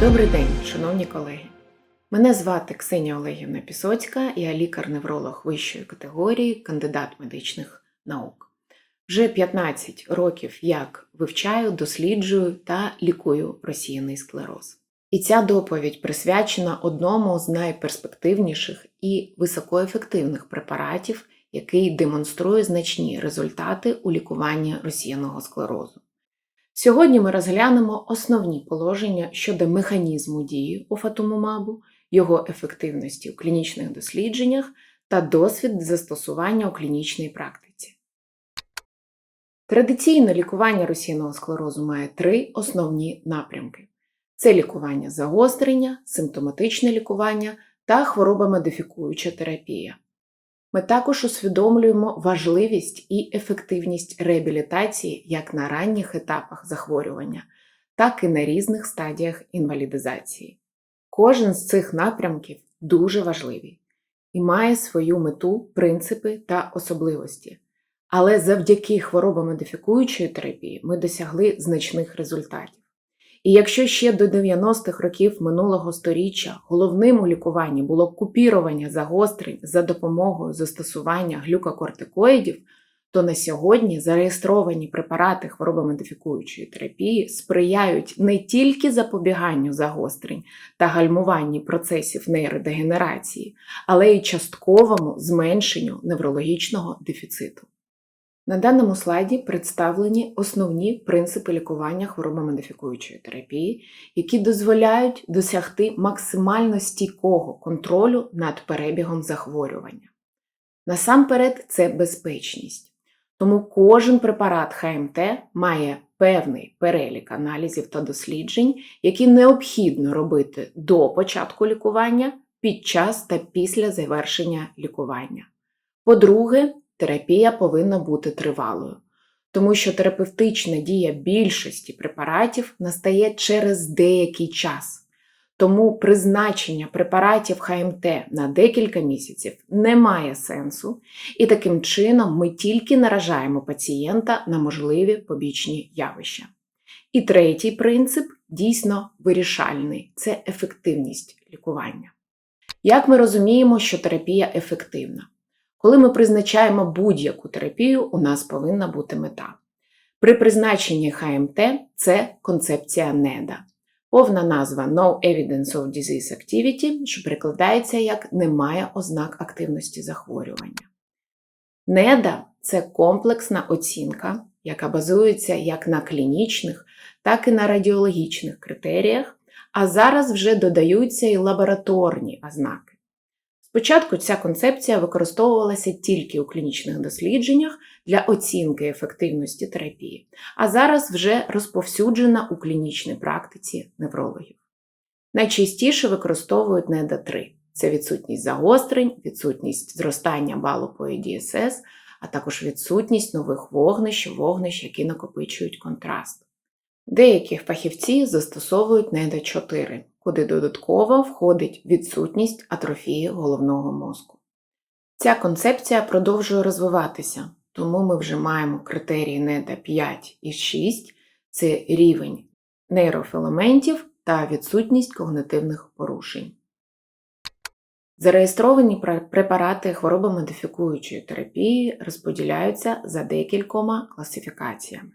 Добрий день, шановні колеги. Мене звати Ксенія Олегівна Пісоцька, я лікар-невролог вищої категорії, кандидат медичних наук. Вже 15 років як вивчаю, досліджую та лікую розсіяний склероз. І ця доповідь присвячена одному з найперспективніших і високоефективних препаратів, який демонструє значні результати у лікуванні розсіяного склерозу. Сьогодні ми розглянемо основні положення щодо механізму дії офатумумабу, його ефективності у клінічних дослідженнях та досвід застосування у клінічній практиці. Традиційно лікування розсіяного склерозу має три основні напрямки: це лікування загострення, симптоматичне лікування та хворобомодифікуюча терапія. Ми також усвідомлюємо важливість і ефективність реабілітації як на ранніх етапах захворювання, так і на різних стадіях інвалідизації. Кожен з цих напрямків дуже важливий і має свою мету, принципи та особливості. Але завдяки хворобомодифікуючої терапії ми досягли значних результатів. І якщо ще до 90-х років минулого століття головним у лікуванні було купірування загострень за допомогою застосування глюкокортикоїдів, то на сьогодні зареєстровані препарати хворобомодифікуючої терапії сприяють не тільки запобіганню загострень та гальмуванні процесів нейродегенерації, але й частковому зменшенню неврологічного дефіциту. На даному слайді представлені основні принципи лікування хворобомодифікуючої терапії, які дозволяють досягти максимально стійкого контролю над перебігом захворювання. Насамперед, це безпечність. Тому кожен препарат ХМТ має певний перелік аналізів та досліджень, які необхідно робити до початку лікування, під час та після завершення лікування. По-друге, терапія повинна бути тривалою, тому що терапевтична дія більшості препаратів настає через деякий час. Тому призначення препаратів ХМТ на декілька місяців не має сенсу, і таким чином ми тільки наражаємо пацієнта на можливі побічні явища. І третій принцип дійсно вирішальний це ефективність лікування. Як ми розуміємо, що терапія ефективна? Коли ми призначаємо будь-яку терапію, у нас повинна бути мета. При призначенні ХМТ це концепція НЕДА. Повна назва No Evidence of Disease Activity, що перекладається як немає ознак активності захворювання. НЕДА це комплексна оцінка, яка базується як на клінічних, так і на радіологічних критеріях, а зараз вже додаються і лабораторні ознаки. Спочатку ця концепція використовувалася тільки у клінічних дослідженнях для оцінки ефективності терапії, а зараз вже розповсюджена у клінічній практиці неврологів. Найчастіше використовують неда 3 це відсутність загострень, відсутність зростання балу по EDSS, а також відсутність нових вогнищ, вогнищ, які накопичують контраст. Деякі фахівці застосовують неда 4 куди додатково входить відсутність атрофії головного мозку. Ця концепція продовжує розвиватися, тому ми вже маємо критерії НЕДА 5 і 6 це рівень нейрофіламентів та відсутність когнитивних порушень. Зареєстровані препарати хворобомодифікуючої терапії розподіляються за декількома класифікаціями.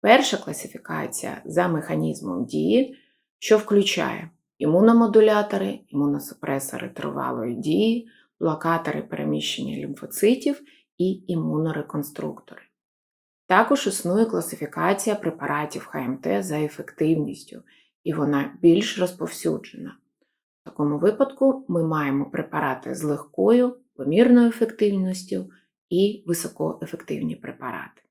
Перша класифікація за механізмом дії що включає імуномодулятори, імуносупресори тривалої дії, блокатори переміщення лімфоцитів і імунореконструктори. Також існує класифікація препаратів ХМТ за ефективністю, і вона більш розповсюджена. В такому випадку ми маємо препарати з легкою, помірною ефективністю і високоефективні препарати.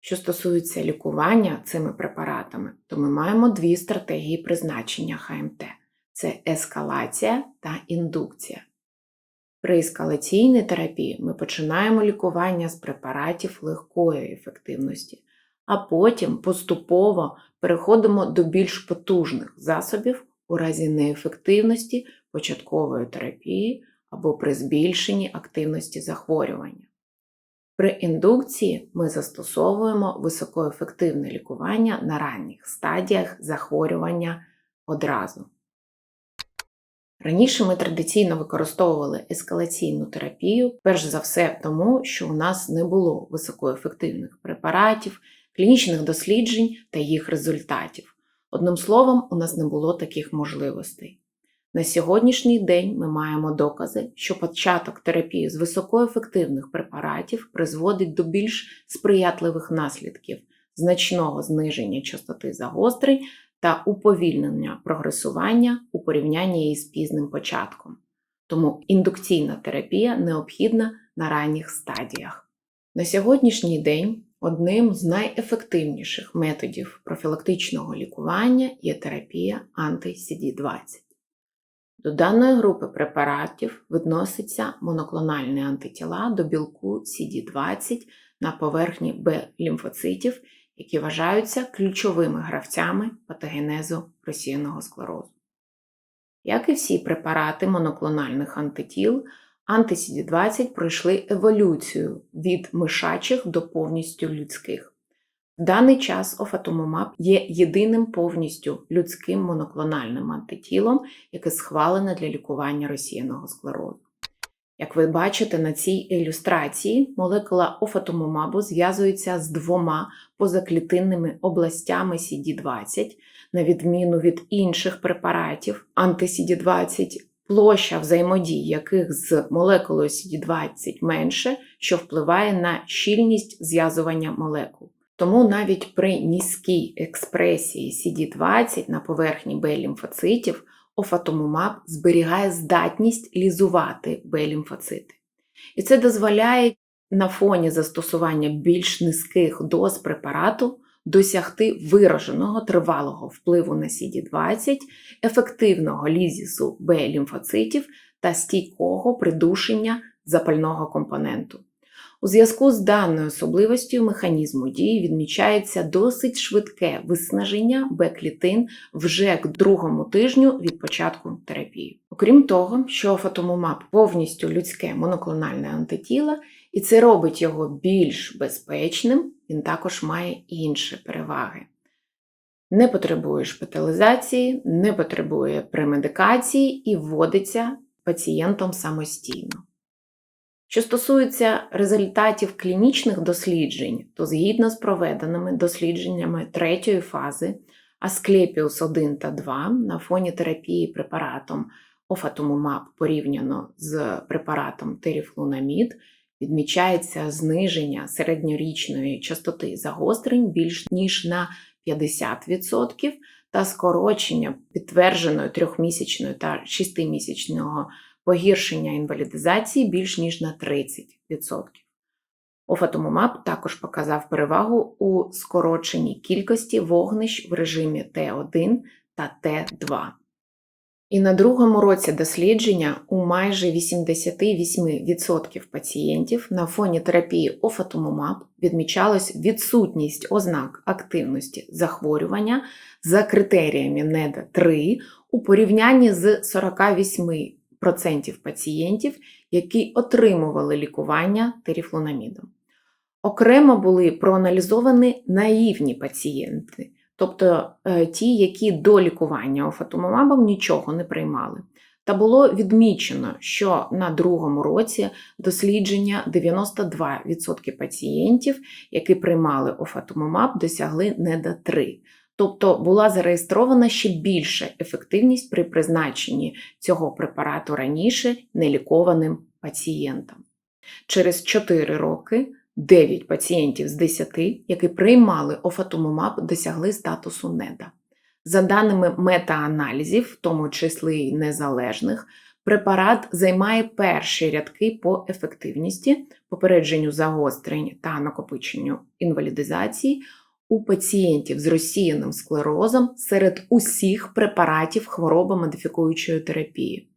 Що стосується лікування цими препаратами, то ми маємо дві стратегії призначення ХМТ це ескалація та індукція. При ескалаційній терапії ми починаємо лікування з препаратів легкої ефективності, а потім поступово переходимо до більш потужних засобів у разі неефективності початкової терапії або при збільшенні активності захворювання. При індукції ми застосовуємо високоефективне лікування на ранніх стадіях захворювання одразу. Раніше ми традиційно використовували ескалаційну терапію, перш за все тому, що у нас не було високоефективних препаратів, клінічних досліджень та їх результатів. Одним словом, у нас не було таких можливостей. На сьогоднішній день ми маємо докази, що початок терапії з високоефективних препаратів призводить до більш сприятливих наслідків, значного зниження частоти загострень та уповільнення прогресування у порівнянні із пізним початком. Тому індукційна терапія необхідна на ранніх стадіях. На сьогоднішній день одним з найефективніших методів профілактичного лікування є терапія анти-CD20. До даної групи препаратів відносяться моноклональні антитіла до білку CD20 на поверхні Б-лімфоцитів, які вважаються ключовими гравцями патогенезу розсіяного склерозу. Як і всі препарати моноклональних антитіл, анти-CD20 пройшли еволюцію від мишачих до повністю людських. В даний час офатумумаб є єдиним повністю людським моноклональним антитілом, яке схвалене для лікування розсіяного склерозу. Як ви бачите на цій ілюстрації, молекула офатумумабу зв'язується з двома позаклітинними областями CD20, на відміну від інших препаратів анти-CD20, площа взаємодії яких з молекулою CD20 менше, що впливає на щільність зв'язування молекул. Тому навіть при низькій експресії CD20 на поверхні Б-лімфоцитів офатумумаб зберігає здатність лізувати Б-лімфоцити. І це дозволяє на фоні застосування більш низьких доз препарату досягти вираженого тривалого впливу на CD20, ефективного лізісу Б-лімфоцитів та стійкого придушення запального компоненту. У зв'язку з даною особливостю механізму дії відмічається досить швидке виснаження Б-клітин вже к другому тижню від початку терапії. Окрім того, що фотомумаб повністю людське моноклональне антитіло, і це робить його більш безпечним, він також має інші переваги. Не потребує шпиталізації, не потребує премедикації і вводиться пацієнтом самостійно. Що стосується результатів клінічних досліджень, то згідно з проведеними дослідженнями третьої фази Асклепіус 1 та 2 на фоні терапії препаратом офатумумаб порівняно з препаратом теріфлунамід, відмічається зниження середньорічної частоти загострень більш ніж на 50% та скорочення підтвердженої трьохмісячної та шестимісячного погіршення інвалідизації більш ніж на 30%. Офатумумаб також показав перевагу у скороченій кількості вогнищ в режимі Т1 та Т2. І на другому році дослідження у майже 88% пацієнтів на фоні терапії офатумумаб відмічалась відсутність ознак активності захворювання за критеріями НЕДА 3 у порівнянні з 48 процентів пацієнтів, які отримували лікування теріфлонамідом. Окремо були проаналізовані наївні пацієнти, тобто е, ті, які до лікування офатумумабом нічого не приймали. Та було відмічено, що на другому році дослідження 92% пацієнтів, які приймали офатумумаб, досягли неда 3 Тобто була зареєстрована ще більша ефективність при призначенні цього препарату раніше нелікованим пацієнтам. Через 4 роки 9 пацієнтів з 10, які приймали офатумумаб, досягли статусу НЕДА. За даними метааналізів, в тому числі й незалежних, препарат займає перші рядки по ефективності, попередженню загострень та накопиченню інвалідизації у пацієнтів з розсіяним склерозом серед усіх препаратів хворобомодифікуючої терапії.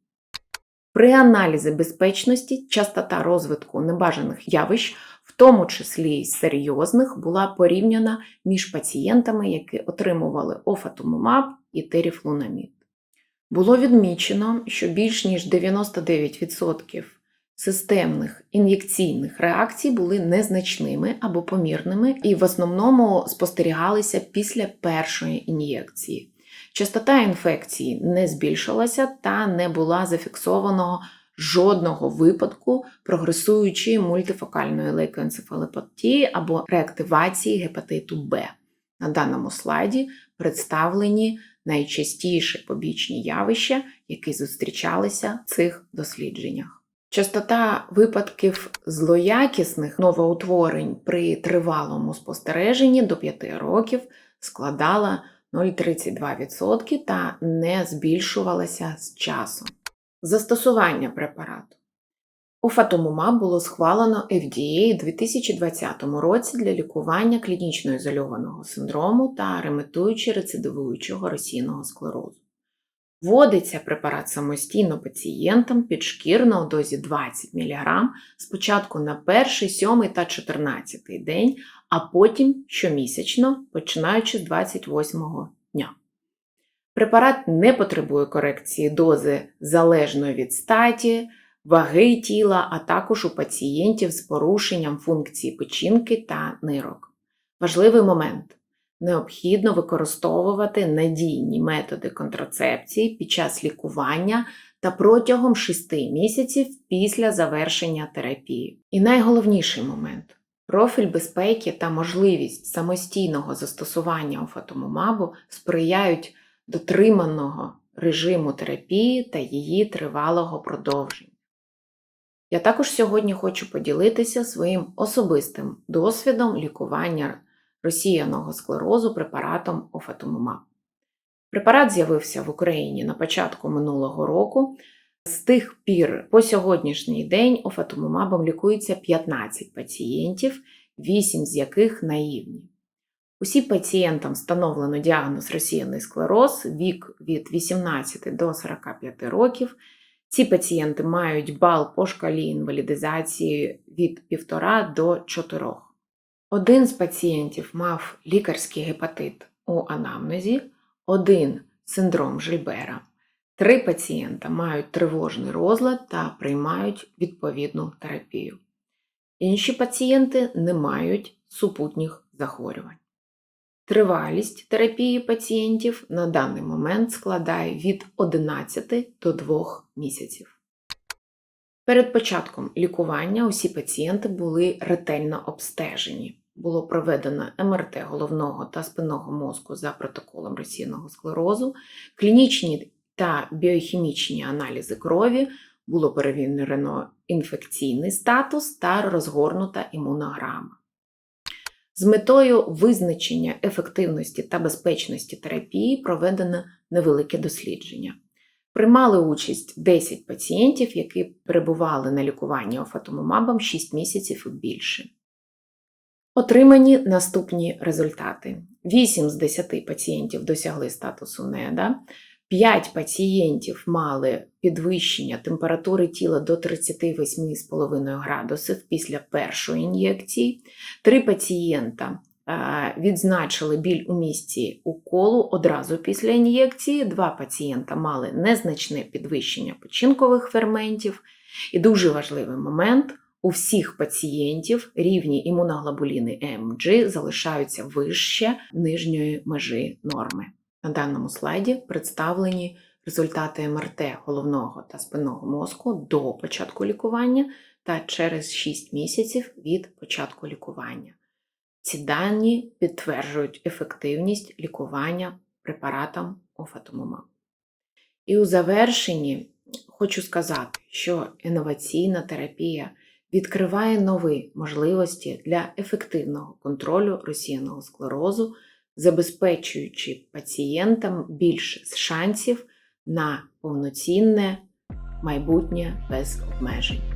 При аналізі безпечності частота розвитку небажаних явищ, в тому числі серйозних, була порівняна між пацієнтами, які отримували офатумумаб і теріфлунамід. Було відмічено, що більш ніж 99% системних ін'єкційних реакцій були незначними або помірними і в основному спостерігалися після першої ін'єкції. Частота інфекції не збільшилася та не була зафіксованого жодного випадку прогресуючої мультифокальної лейкоенцефалопатії або реактивації гепатиту Б. На даному слайді представлені найчастіші побічні явища, які зустрічалися в цих дослідженнях. Частота випадків злоякісних новоутворень при тривалому спостереженні до 5 років складала 0,32% та не збільшувалася з часом. Застосування препарату. Офатомумаб було схвалено FDA у 2020 році для лікування клінічно ізольованого синдрому та ремитуючи рецидивуючого російного склерозу. Вводиться препарат самостійно пацієнтам підшкірно у дозі 20 мг спочатку на 1, 7 та 14 день, а потім щомісячно, починаючи з 28 дня. Препарат не потребує корекції дози залежно від статі, ваги тіла, а також у пацієнтів з порушенням функції печінки та нирок. Важливий момент. Необхідно використовувати надійні методи контрацепції під час лікування та протягом 6 місяців після завершення терапії. І найголовніший момент профіль безпеки та можливість самостійного застосування офатомумабу сприяють дотриманого режиму терапії та її тривалого продовження. Я також сьогодні хочу поділитися своїм особистим досвідом лікування розсіяного склерозу препаратом офатумумаб. Препарат з'явився в Україні на початку минулого року. З тих пір по сьогоднішній день офатумумабом лікується 15 пацієнтів, 8 з яких наївні. Усі пацієнтам встановлено діагноз розсіяний склероз, вік від 18 до 45 років. Ці пацієнти мають бал по шкалі інвалідизації від 1,5 до 4. Один з пацієнтів мав лікарський гепатит у анамнезі, один синдром Жильбера. Три пацієнта мають тривожний розлад та приймають відповідну терапію. Інші пацієнти не мають супутніх захворювань. Тривалість терапії пацієнтів на даний момент складає від 11 до 2 місяців. Перед початком лікування усі пацієнти були ретельно обстежені. Було проведено МРТ головного та спинного мозку за протоколом російного склерозу, клінічні та біохімічні аналізи крові, було перевірено інфекційний статус та розгорнута імунограма. З метою визначення ефективності та безпечності терапії проведено невелике дослідження. Приймали участь 10 пацієнтів, які перебували на лікуванні офатомумабом 6 місяців і більше. Отримані наступні результати: 8 з 10 пацієнтів досягли статусу НЕДА, 5 пацієнтів мали підвищення температури тіла до 38,5 градусів після першої ін'єкції, 3 пацієнта відзначили біль у місці уколу одразу після ін'єкції, 2 пацієнта мали незначне підвищення печінкових ферментів. І дуже важливий момент. У всіх пацієнтів рівні імуноглобуліни ЕМГ залишаються вище нижньої межі норми. На даному слайді представлені результати МРТ головного та спинного мозку до початку лікування та через 6 місяців від початку лікування. Ці дані підтверджують ефективність лікування препаратом офатумумаб. І у завершенні хочу сказати, що інноваційна терапія відкриває нові можливості для ефективного контролю розсіяного склерозу, забезпечуючи пацієнтам більше шансів на повноцінне майбутнє без обмежень.